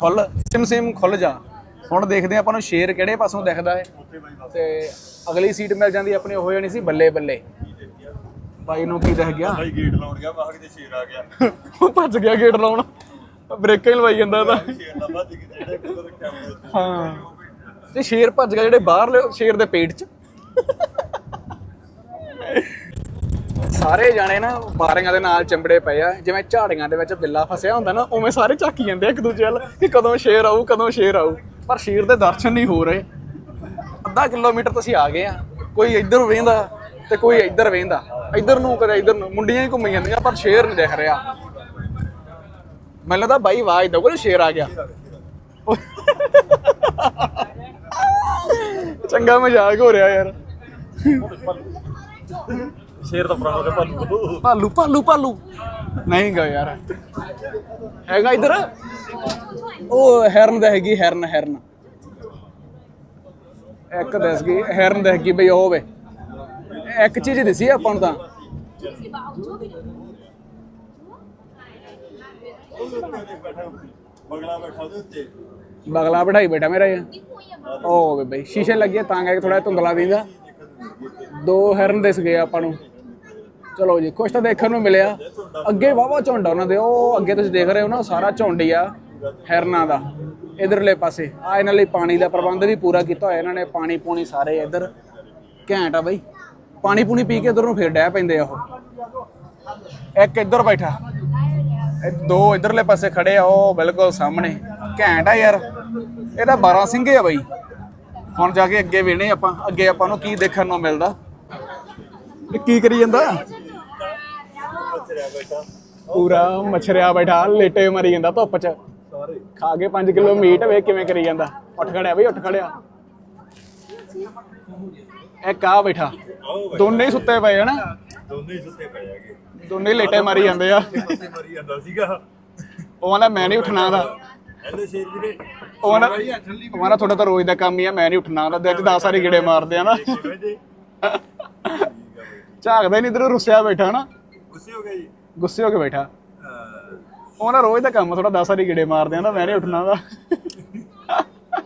ਖੁੱਲ ਸਿਮ ਸਿਮ ਖੁੱਲ ਜਾ। ਹੁਣ ਦੇਖਦੇ ਆਪਾਂ ਨੂੰ ਸ਼ੇਰ ਕਿਹੜੇ ਪਾਸੋਂ ਦਿਖਦਾ ਹੈ। ਤੇ ਅਗਲੀ ਸੀਟ ਮਿਲ ਜਾਂਦੀ ਆਪਣੀ ਹੋ ਜਾਣੀ ਸੀ ਬੱਲੇ ਬੱਲੇ। ਬਾਈ ਨੂੰ ਕੀ ਦਿਖ ਗਿਆ? ਭਾਈ ਗੇਟ ਲਾਉਣ ਗਿਆ ਮਾਹ ਕਿਤੇ ਸ਼ੇਰ ਆ ਗਿਆ। ਉਹ ਭੱਜ ਗਿਆ ਗੇਟ ਲਾਉਣ। ਬ੍ਰੇਕਾਂ ਹੀ ਲਵਾਈ ਜਾਂਦਾ ਤਾਂ। ਸ਼ੇਰ ਦਾ ਵੱਜ ਗਿਆ ਹਾਂ। ਤੇ ਸ਼ੇਰ ਭੱਜ ਗਿਆ ਜਿਹੜੇ ਬਾਹਰਲੇ ਸ਼ੇਰ ਦੇ ਪੇਟ 'ਚ। ਸਾਰੇ ਜਾਣੇ ਨਾ ਬਾਰਿਆਂ ਦੇ ਨਾਲ ਚੰਬੜੇ ਪਏ ਆ, ਜਿਵੇਂ ਝਾੜੀਆਂ ਦੇ ਵਿੱਚ ਬਿੱਲਾ ਫਸਿਆ ਹੁੰਦਾ ਨਾ, ਉਵੇਂ ਸਾਰੇ ਝਾਕੀ ਜਾਂਦੇ ਆ ਇੱਕ ਦੂਜੇ ਵੱਲ, ਕਿ ਕਦੋਂ ਸ਼ੇਰ ਆਊ, ਕਦੋਂ ਸ਼ੇਰ ਆਊ। ਪਰ ਸ਼ੇਰ ਦੇ ਦਰਸ਼ਨ ਨਹੀਂ ਹੋ ਰਹੇ। ਅੱਧਾ ਕਿਲੋਮੀਟਰ ਤੁਸੀਂ ਆ ਗਏ ਆ, ਕੋਈ ਇੱਧਰ ਵੇਂਦਾ ਤੇ ਕੋਈ ਇੱਧਰ ਵੇਂਦਾ। ਇੱਧਰ ਨੂੰ ਕਦੇ ਇੱਧਰ ਨੂੰ, ਮੁੰਡੀਆਂ ਹੀ ਘੁੰਮੀ ਜਾਂਦੀਆਂ, ਪਰ ਸ਼ੇਰ ਨਹੀਂ ਦਿਖ ਰਿਹਾ। ਮੈਨੂੰ ਲੱਗਦਾ ਬਾਈ ਆਵਾਜ਼ ਦੋ ਸ਼ੇਰ ਆ ਗਿਆ। ਚੰਗਾ ਮਜ਼ਾਕ ਹੋ ਰਿਹਾ ਯਾਰ। ਸ਼ੇਰ ਦਾ ਭਰਾ ਹੋ ਗਿਆ ਭਾਲੂ। ਭਾਲੂ ਭਾਲੂ ਭਾਲੂ। ਨਹੀਂ ਗਾ ਯਾਰ। ਹੈਗਾ ਇਧਰ? ਉਹ ਹੈਰਨ ਦਾ ਹੈਗੀ ਹੈਰਨ ਹੈਰਨ। ਇੱਕ ਦੱਸ ਗਈ ਹੈਰਨ ਦੱਸ ਗਈ ਬਈ ਉਹ ਹੋਵੇ ਇੱਕ ਚੀਜ਼ ਦਿਸੀ ਆਪਾਂ ਨੂੰ ਤਾਂ। ਬਗਲਾ ਬੈਠਾ ਉਹਦੇ ਉੱਤੇ। ਬਗਲਾ ਬਿਠਾਈ ਬੈਠਾ ਮੇਰਾ ਇਹ। ਉਹ ਬਈ, ਸ਼ੀਸ਼ੇ ਲੱਗੇ ਤਾਂ ਕਰਕੇ ਥੋੜਾ ਧੁੰਦਲਾ ਦਿੰਦਾ। ਦੋ ਹੈਰਨ ਦਿਸ ਗਏ ਆਪਾਂ ਨੂੰ। ਚਲੋ ਜੀ, ਕੁਛ ਤਾਂ ਦੇਖਣ ਨੂੰ ਮਿਲਿਆ। ਅੱਗੇ ਵਾਵਾ ਝੁੰਡ ਉਹਨਾਂ ਦੇ, ਉਹ ਅੱਗੇ ਤੁਸੀਂ ਦੇਖ ਰਹੇ ਹੋ ਨਾ, ਸਾਰਾ ਝੁੰਡ ਹੀ ਆ ਹੈਰਨਾਂ ਦਾ, ਇਧਰਲੇ ਪਾਸੇ। ਆ ਇਹਨਾਂ ਲਈ ਪਾਣੀ ਦਾ ਪ੍ਰਬੰਧ ਵੀ ਪੂਰਾ ਕੀਤਾ ਹੋਇਆ, ਇਹਨਾਂ ਨੇ ਪਾਣੀ ਪੂਣੀ ਸਾਰੇ ਇਧਰ ਘੈਂਟ ਆ ਬਈ। ਪਾਣੀ ਪੂਣੀ ਪੀ ਕੇ ਇਧਰ ਨੂੰ ਫੇਰ ਡਹਿ ਪੈਂਦੇ ਆ ਉਹ। ਇੱਕ ਇਧਰ ਬੈਠਾ। ਦੋ ਇਧਰਲੇ ਪਾਸੇ ਖੜੇ ਆ, ਉਹ ਬਿਲਕੁਲ ਸਾਹਮਣੇ। ਘੈਂਟ ਆ ਯਾਰ। ਇਹਦਾ 12 ਸਿੰਘੇ ਆ ਬਾਈ। ਹੁਣ ਜਾ ਕੇ ਅੱਗੇ ਵੇਣੇ ਆਪਾਂ। ਅੱਗੇ ਆਪਾਂ ਨੂੰ ਕੀ ਦੇਖਣ ਨੂੰ ਮਿਲਦਾ? ਇਹ ਕੀ ਕਰੀ ਜਾਂਦਾ? ਪੂਰਾ ਮਛਰਿਆ ਬੈਠਾ ਲੇਟੇ ਮਰੀ ਜਾਂਦਾ ਧੁੱਪ 'ਚ। ਖਾ ਕੇ 5 ਕਿਲੋ ਮੀਟ ਵੇਖ ਕਿਵੇਂ ਕਰੀ ਜਾਂਦਾ। ਉੱਠ ਖੜਿਆ ਬਈ ਉੱਠ ਖੜਿਆ। ਇਹ ਕਾ ਬੈਠਾ? ਦੋਨੇ ਹੀ ਸੁੱਤੇ ਪਏ ਹਨ ਦੋਨੇ ਹੀ ਸੁੱਤੇ ਪਏ ਹੈਗੇ। ਦੋਨੇ ਲੇਟੇ ਮਾਰੀ ਜਾਂਦੇ ਆ। ਸੁੱਤੇ ਮਰੀ ਜਾਂਦਾ ਸੀਗਾ। ਉਹ ਕਹਿੰਦਾ ਮੈਂ ਨਹੀਂ ਉੱਠਣਾ ਦਾ ਹੈਲੋ ਸ਼ੇਰ ਵੀਰੇ। ਉਹ ਕਹਿੰਦਾ ਉਹ ਕਹਿੰਦਾ ਤੁਹਾਡਾ ਤਾਂ ਰੋਜ਼ ਦਾ ਕੰਮ ਹੀ ਆ ਮੈਂ ਨਹੀਂ ਉੱਠਣਾ ਦਾ ਦਿਨ ਚ 10 ਸਾਰੀ ਗੇੜੇ ਮਾਰਦੇ ਆ ਨਾ। ਜੀ ਝਾਕਦਾ ਨਹੀਂ ਇਧਰ ਰੁੱਸਿਆ ਬੈਠਾ ਨਾ ਗੁੱਸੇ ਹੋ ਗਏ ਜੀ। ਗੁੱਸੇ ਹੋ ਕੇ ਬੈਠਾ। ਅਹ, ਉਹ ਨਾ ਰੋਜ਼ ਦਾ ਕੰਮ ਥੋੜਾ 10 ਸਾਰੀ ਗੇੜੇ ਮਾਰਦੇ ਆ ਨਾ ਮੈਂ ਨਹੀਂ ਉੱਠਣਾ ਦਾ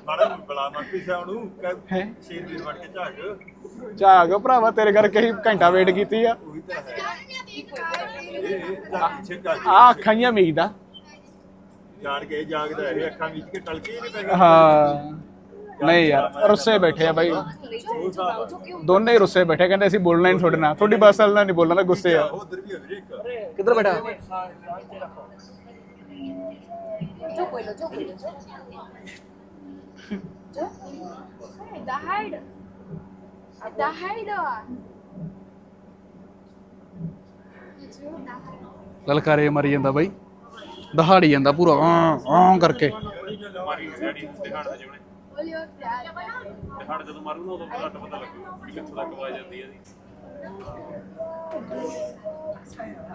ਮਾੜਾ ਜਿਹਾ ਬਲਾ ਕਹਿ, ਸ਼ੇਰ ਵੀਰ ਬਣ ਕੇ ਝਾਕ। ਝਾਕ ਭਰਾਵਾ ਤੇਰੇ ਕਰਕੇ ਹੀ ਘੰਟਾ ਵੇਟ ਕੀਤੀ ਆ। ਉਹੀ ਤਾਂ ਹੈ। ਇਹ ਇਹ ਝਾਕ ਪਿੱਛੇ ਝਾਕ ਆ ਅੱਖਾਂ ਹੀ ਮੀਚਦਾ ਜਾਣ ਕੇ ਜਾਗਦਾ ਇਹ ਅੱਖਾਂ ਵਿੱਚ ਕੇ ਟਲਕੇ ਹੀ ਨਹੀਂ ਪੈਗਾ ਹਾਂ। ਨਹੀਂ ਯਾਰ ਰੁੱਸੇ ਬੈਠੇ ਆ ਬਾਈ। ਦੋਨੇ ਹੀ ਰੁੱਸੇ ਬੈਠੇ ਕਹਿੰਦੇ ਅਸੀਂ ਬੋਲਣਾ ਹੀ ਨਹੀਂ ਤੁਹਾਡੇ ਨਾਲ। ਤੁਹਾਡੀ ਬੱਸ ਵਾਲਾ ਨਹੀਂ ਬੋਲਣਾ ਗੁੱਸੇ ਆ। ਉਧਰ ਵੀ ਹੈ ਵੀਰੇ ਇੱਕ ਕਿੱਧਰ ਬੈਠਾ Chocolate, chocolate, chocolate. Da hide. Da hide. ਲਲਕਾਰੇ ਮਾਰੀ ਜਾਂਦਾ ਬਾਈ। ਦਹਾੜੀ ਜਾਂਦਾ ਪੂਰਾ ਆਂ ਆਂ ਕਰਕੇ।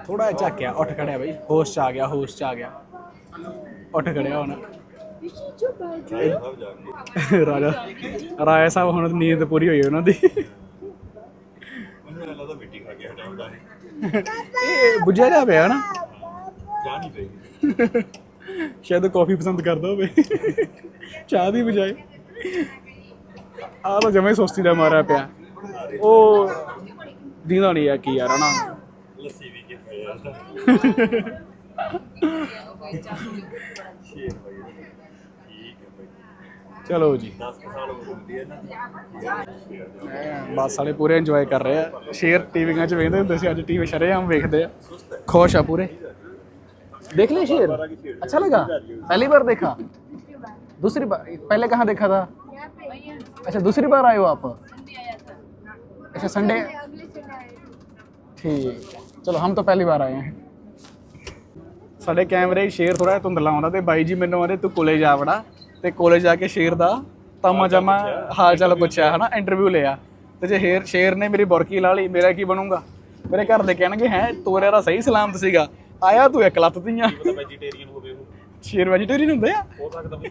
ਥੋੜਾ ਜਿਹਾ ਝਾਕਿਆ ਉੱਠ ਖੜਿਆ ਬਾਈ। ਹੋਸ਼ ਚ ਆ ਗਿਆ ਹੋਸ਼ ਚ ਆ ਗਿਆ। ਉੱਠ ਖੜਿਆ ਹੁਣ। ਰਾਜਾ ਰਾਏ ਸਾਹਿਬ ਹੁਣ ਨੀਂਦ ਪੂਰੀ ਹੋਈ ਉਹਨਾਂ ਦੀ। ਉਹਨੂੰ ਲੱਗਦਾ ਮਿੱਟੀ ਖਾ ਕੇ ਹਟਾਉਂਦਾ ਹੈ ਇਹ। ਬੁੱਝਿਆ ਜਾ ਪਿਆ ਨਾ। ਜਾ ਨਹੀਂ ਪਈ। ਸ਼ਾਇਦ ਕਾਫੀ ਪਸੰਦ ਕਰਦਾ ਹੋਵੇ। ਚਾਹ ਦੀ ਬਜਾਏ। ਆਹ ਤਾਂ ਜਮੇ ਸੁਸਤੀ ਦਾ ਮਾਰਿਆ ਪਿਆ। ਉਹ ਦੀਦਾ ਨਹੀਂ ਆ ਕੀ ਯਾਰ ਹਨਾ? ਲੱਸੀ ਵੀ ਕੇ ਚਲੋ ਜੀ। 10 ਸਾਲ ਹੋ ਗਏ ਨਾ ਬੱਸ ਵਾਲੇ ਪੂਰੇ ਇੰਜੋਏ ਕਰ ਰਹੇ ਆ। ਸ਼ੇਰ ਟੀਵੀਆਂ 'ਚ ਵੇਖਦੇ ਹੁੰਦੇ ਸੀ ਅੱਜ ਟੀਵੀ ਸ਼ਰੇਆਮ ਵੇਖਦੇ ਆ। ਖੁਸ਼ ਆ ਪੂਰੇ। देख लिए शेर अच्छा लगा पहली बार देखा दूसरी बार पहले कहाँ देखा था अच्छा दूसरी बार आए हो आप अच्छा संडे ठीक ਚਲੋ ਹਮ ਤਾਂ ਪਹਿਲੀ ਵਾਰ ਆਏ ਹਾਂ ਸਾਡੇ ਕੈਮਰੇ 'ਚ ਸ਼ੇਰ ਥੋੜਾ ਧੁੰਦਲਾ ਆਉਂਦਾ ਤੇ ਬਾਈ ਜੀ ਮੈਨੂੰ ਆਂਦੇ ਤੂੰ ਕੋਲੇ ਜਾ ਵੜਾ ਤੇ ਕੋਲੇ ਜਾ ਕੇ ਸ਼ੇਰ ਦਾ ਤਾਮਾ ਜਮਾ ਹਾਲ ਚਾਲ ਪੁੱਛਿਆ ਹਨਾ ਇੰਟਰਵਿਊ ਲਿਆ ਤੇ ਜੇ ਸ਼ੇਰ ਸ਼ੇਰ ਨੇ ਮੇਰੀ ਬੁਰਕੀ ਲਾ ਲਈ ਮੇਰਾ ਕੀ ਬਣੂਗਾ ਮੇਰੇ ਘਰ ਦੇ ਕਹਿਣਗੇ ਹੈ ਤੋਰਿਆ ਦਾ ਸਹੀ ਸਲਾਮਤ ਸੀਗਾ ਆਇਆ ਤੂੰ ਇੱਕ ਲੱਤ ਤੀਆਂ। ਵੈਜੀਟੇਰੀਅਨ ਹੋਵੇ ਉਹ। ਸ਼ੇਰ ਵੈਜੀਟੇਰੀਅਨ ਹੁੰਦੇ ਆ। ਹੋ ਸਕਦਾ ਬਈ।